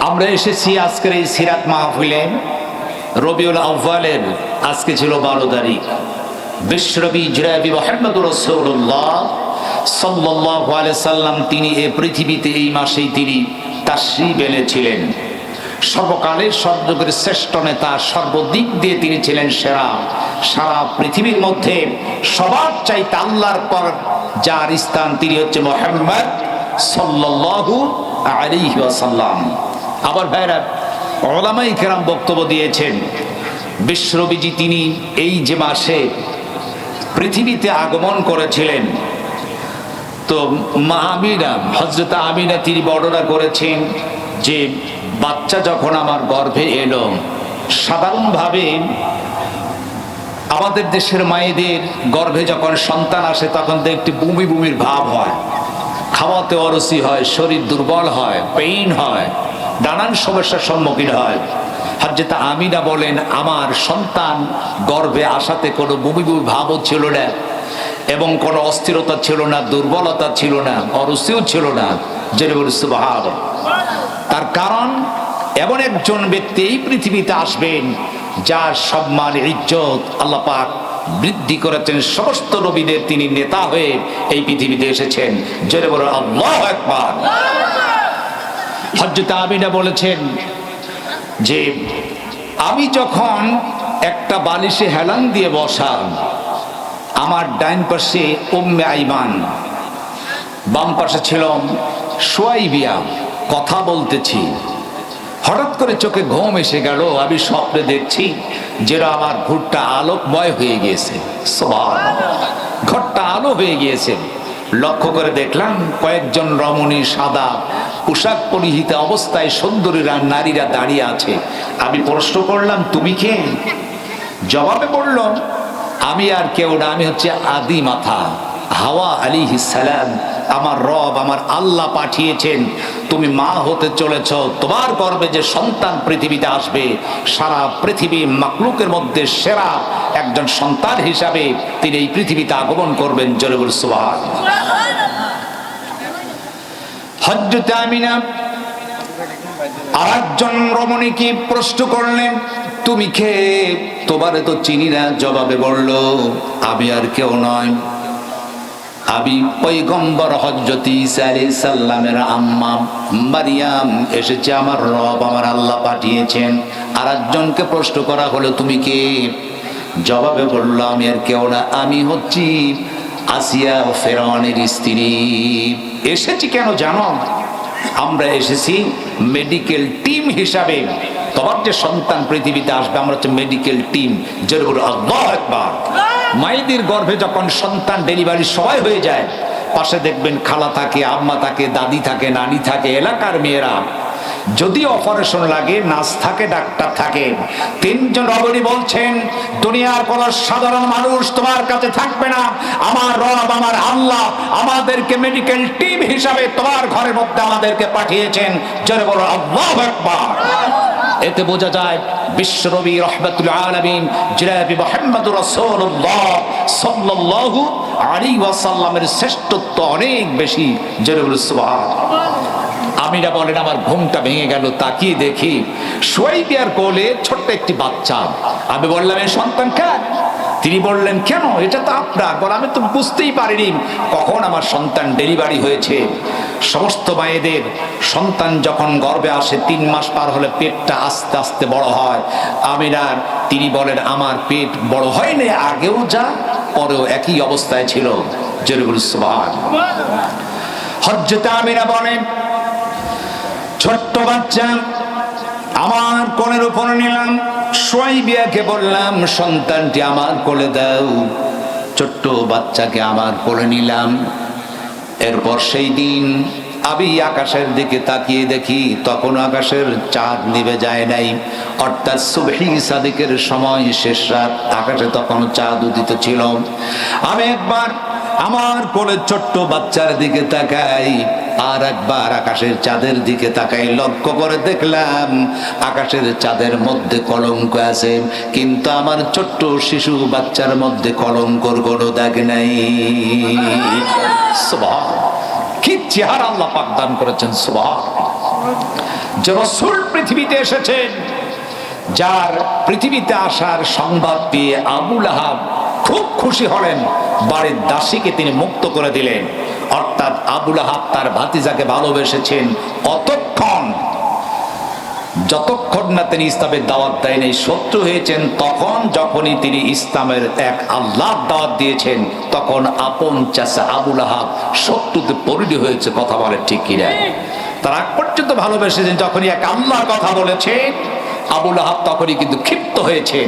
আমরা এসেছি আজকের এই সিরাত মাহফিলে। রবিউল আহ্বালের আজকে ছিল বারো তারিখ। বিশ্বরবি জরাবি সাল্লাহ সাল্লাম, তিনি এ পৃথিবীতে এই মাসেই তিনি তাশ্রী এনেছিলেন। সর্বকালের সর্বযুগের শ্রেষ্ঠ নেতা, সর্বদিক দিয়ে তিনি ছিলেন সেরা। সারা পৃথিবীর মধ্যে সবার চাইতে আল্লাহর পর যার স্থান তিনি হচ্ছে মোহাম্মদ সাল্লাল্লাহু আলাইহি ওয়াসাল্লাম। আবার ভাইরা ওলামাই কেরাম বক্তব্য দিয়েছেন বিশ্ববিজি তিনি এই যে মাসে পৃথিবীতে আগমন করেছিলেন, তো মা আমিনা হজরত আমিনা তিনি বর্ণনা করেছেন যে বাচ্চা যখন আমার গর্ভে এলো, সাধারণভাবে আমাদের দেশের মায়েদের গর্ভে যখন সন্তান আসে, তখন তো একটি বমি বমির ভাব হয়। খাওয়াতে অরসি হয়, শরীর দুর্বল হয় পেইন হয়। নানান সমস্যার সম্মুখীন হয়। হজরত আমিনা বলেন, আমার সন্তান গর্ভে আসাতে কোনো বমি ভাবও ছিল না এবং কোনো অস্থিরতা ছিল না, দুর্বলতা ছিল না অরসিও ছিল না। জেনে বলি সুবাহ তার কারণ, এমন একজন ব্যক্তি এই পৃথিবীতে আসবেন যার সম্মান ইজ্জত আল্লাহ পাক বৃদ্ধি করেছেন। সমস্ত নবীদের তিনি নেতা হয়ে এই পৃথিবীতে এসেছেন। বলো আল্লাহ একবার হজরত আমিনা বলেছেন যে, আমি যখন একটা বালিশে হেলান দিয়ে বসাম, আমার ডাইন পাশে উম্মে আইমান, বাম পাশে ছিল সোয়াইবিয়া, কথা বলতেছি। হঠাৎ করে চোখে ঘুম এসে গেল, আমি স্বপ্নে দেখছি যেটা আমার ঘুরটা আলোকময় হয়ে গিয়েছে। ঘরটা আলো হয়ে গিয়েছে। লক্ষ্য করে দেখলাম কয়েকজন রমণী সাদা পোশাক পরিহিত অবস্থায় সুন্দরীরা, নারীরা দাঁড়িয়ে আছে। আমি প্রশ্ন করলাম, তুমি কে? জবাবে বলল আমি আর কেউ না, আমি হচ্ছে আদি মাথা। হাওয়া আলী সালাম, আমার রব, আমার আল্লাহ পাঠিয়েছেন। তুমি মা হতে চলেছ, তোমার গর্বে যে সন্তান পৃথিবীতে আসবে, সারা পৃথিবী মাকলুকের মধ্যে সেরা একজন সন্তান হিসাবে তিনি এই পৃথিবীতে আগমন করবেন জরবুল সুবাহ হজরত আমিনা আর একজন রমণীকে প্রশ্ন করলেন, তুমি কে? তোমারে তো চিনি না, জবাবে বলল, আমি আর কেউ নয়। আমি পৈগম্বর হজরত আলাইহিস সালামের আম্মা মারিয়াম এসেছে আমার রব, আমার আল্লাহ পাঠিয়েছেন। আর একজনকে প্রশ্ন করা হলো, তুমি কে? জবাবে বলল, আমি আর কেউ না, আমি হচ্ছি আসিয়া ফেরানের স্ত্রী। এসেছি কেন জানো? আমরা এসেছি মেডিকেল টিম হিসাবে। তোমার যে সন্তান পৃথিবীতে আসবে, আমরা হচ্ছে মেডিকেল টিম যেরকম একবার মায়েদের গর্ভে যখন সন্তান ডেলিভারি সবাই হয়ে যায়, পাশে দেখবেন খালা থাকে, আম্মা থাকে, দাদি থাকে, নানি থাকে, এলাকার মেয়েরা। যদি অপারেশন লাগে, নার্স থাকে, ডাক্তার থাকে। তিনজন রবরই বলছেন, দুনিয়ার কোন সাধারণ মানুষ তোমার কাছে থাকবে না। আমার রব, আমার আল্লাহ আমাদেরকে মেডিকেল টিম হিসাবে তোমার ঘরের মধ্যে আমাদেরকে পাঠিয়েছেন। জোরে বলো আল্লাহ একবার এতে বোঝা যায় বিশ্বরবি রহমতুল আলমিন জিরাবি মোহাম্মদ রসুল্লাহ সাল্লাল্লাহু আলী ওয়াসাল্লামের শ্রেষ্ঠত্ব অনেক বেশি। জরুর বলো সুবহান আমিরা বলেন, আমার ঘুমটা ভেঙে গেল, তাকিয়ে দেখি। সোয়াইবিয়ার কোলে ছোট্ট একটি বাচ্চা। আমি বললাম এই সন্তান কার? তিনি বললেন, কেন? এটা তো আপনার। বল, আমি তো বুঝতেই পারিনি। কখন আমার সন্তান ডেলিভারি হয়েছে? সমস্ত মায়েদের সন্তান যখন গর্বে আসে, তিন মাস পার হলে পেটটা আস্তে আস্তে বড় হয়। আমিনার তিনি বলেন, আমার পেট বড় হয়নি, আগেও যা, পরেও একই অবস্থায় ছিল। জরুল সুবাহ হজ্জতে আমিনা বলেন, ছোট্ট বাচ্চা, আমার কোলের উপর নিলাম সোয়াইবিয়াকে বললাম, সন্তানটি আমার কোলে দাও। ছোট্ট বাচ্চাকে আমার কোলে নিলাম। এরপর সেই দিন আমি আকাশের দিকে তাকিয়ে দেখি তখন আকাশের চাঁদ নিভে যায় নাই। অর্থাৎ সুবহি সাদিকের সময় শেষ রাত, আকাশে তখন চাঁদ উদিত ছিল। আমি একবার আমার কোলে ছোট্ট বাচ্চার দিকে তাকাই। আর একবার আকাশের চাঁদের দিকে তাকাই লক্ষ্য করে দেখলাম, আকাশের চাঁদের মধ্যে কলঙ্ক আছে। কিন্তু আমার ছোট্ট শিশু বাচ্চার মধ্যে কলঙ্কর কোনো দাগ নাই। কি চেহারা আল্লাহ পাক দান করেছেন, সুবহান। যে রসুল পৃথিবীতে এসেছেন, যার পৃথিবীতে আসার সংবাদ পেয়ে আবুল আহাব খুব খুশি হলেন, বাড়ির দাসীকে তিনি মুক্ত করে দিলেন। অর্থাৎ আবুল আহাব তার ভাতিজাকে ভালোবেসেছেন অতক্ষণ যতক্ষণ না তিনি ইসলামের দাওয়াত দেয় নাই, শত্রু হয়েছেন তখন যখনই তিনি ইসলামের এক আল্লাহর দাওয়াত দিয়েছেন, তখন আপন চাষা আবুল আহাব শত্রুতে পরিণত হয়েছে, কথা বলে ঠিক কিনা? তার আগ পর্যন্ত ভালোবেসেছেন যখনই এক আল্লাহর কথা বলেছে আবুল আহাব তখনই কিন্তু ক্ষিপ্ত হয়েছেন।